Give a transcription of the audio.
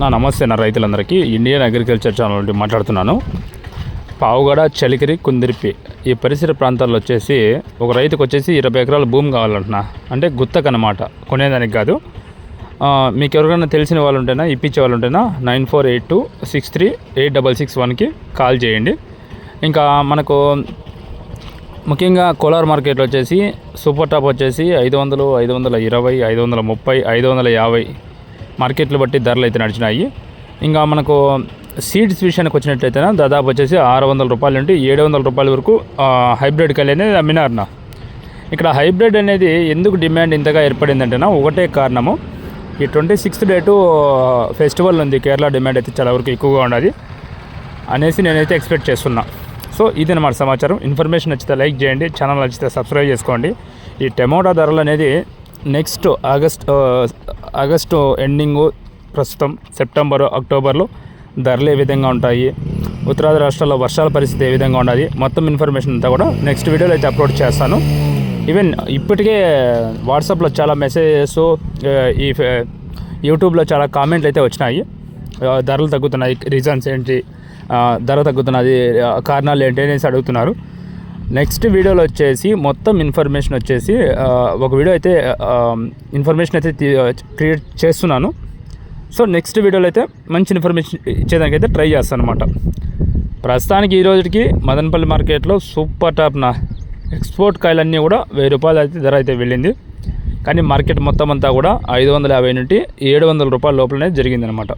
నా నమస్తే నా రైతులందరికీ ఇండియన్ అగ్రికల్చర్ ఛానల్ నుండి మాట్లాడుతున్నాను. పావుగడ చలికిరి కుందిరిపి ఈ పరిసర ప్రాంతాల్లో వచ్చేసి ఒక రైతుకు వచ్చేసి ఇరవై ఎకరాల భూమి కావాలంటున్నా. అంటే గుత్తకనమాట కొనేదానికి కాదు. మీకు ఎవరికైనా తెలిసిన వాళ్ళు ఉంటేనా ఇప్పించే వాళ్ళు ఉంటేనా nine four eight two six three eight double six వన్కి కాల్ చేయండి. ఇంకా మనకు ముఖ్యంగా కోలార్ మార్కెట్లో వచ్చేసి సూపర్ టాప్ వచ్చేసి ఐదు వందలు ఐదు వందల ఇరవై ఐదు వందల ముప్పై ఐదు వందల యాభై మార్కెట్లు బట్టి ధరలు అయితే నడిచినాయి. ఇంకా మనకు సీడ్స్ విషయానికి వచ్చినట్లయితే దాదాపు వచ్చేసి ఆరు వందల రూపాయల నుండి ఏడు వందల రూపాయల వరకు హైబ్రిడ్ కలి అనేది అమ్మినారు ఇక్కడ హైబ్రిడ్ అనేది ఎందుకు డిమాండ్ ఇంతగా ఏర్పడిందంటేనా ఒకటే కారణము. ఈ ట్వంటీ సిక్స్త్ డేటు ఫెస్టివల్ ఉంది కేరళ డిమాండ్ అయితే చాలా వరకు ఎక్కువగా ఉన్నది అనేసి నేనైతే ఎక్స్పెక్ట్ చేస్తున్నా. సో ఇది అనమాట సమాచారం. ఇన్ఫర్మేషన్ నచ్చితే లైక్ చేయండి ఛానల్ నచ్చితే సబ్స్క్రైబ్ చేసుకోండి. ఈ టమోటా ధరలు అనేది నెక్స్ట్ ఆగస్ట్ ఆగస్టు ఎండింగు ప్రస్తుతం సెప్టెంబర్ అక్టోబర్లో ధరలు ఏ విధంగా ఉంటాయి ఉత్తరాది రాష్ట్రాల్లో వర్షాల పరిస్థితి ఏ విధంగా ఉండాలి మొత్తం ఇన్ఫర్మేషన్ అంతా కూడా నెక్స్ట్ వీడియోలో అయితే అప్లోడ్ చేస్తాను. ఈవెన్ ఇప్పటికే వాట్సాప్లో చాలా మెసేజెస్ ఈ ఫే- యూట్యూబ్లో చాలా కామెంట్లు అయితే వచ్చినాయి. ధరలు తగ్గుతున్నాయి రీజన్స్ ఏంటి ధర తగ్గుతున్నది కారణాలు ఏంటి అనేసి అడుగుతున్నారు. నెక్స్ట్ వీడియోలో వచ్చేసి మొత్తం ఇన్ఫర్మేషన్ వచ్చేసి ఒక వీడియో అయితే ఇన్ఫర్మేషన్ అయితే క్రియేట్ చేస్తున్నాను. సో నెక్స్ట్ వీడియోలో అయితే మంచి ఇన్ఫర్మేషన్ ఇచ్చేదానికి అయితే ట్రై చేస్తాను అనమాట ప్రస్తుతానికి ఈ రోజుకి మదనపల్లి మార్కెట్లో సూపర్ టాప్ నా ఎక్స్పోర్ట్ కాయలన్నీ కూడా వెయ్యి రూపాయలు అయితే ధర అయితే వెళ్ళింది. కానీ మార్కెట్ మొత్తం అంతా కూడా ఐదు వందల యాభై నుండి ఏడు వందల రూపాయల లోపలనే జరిగిందనమాట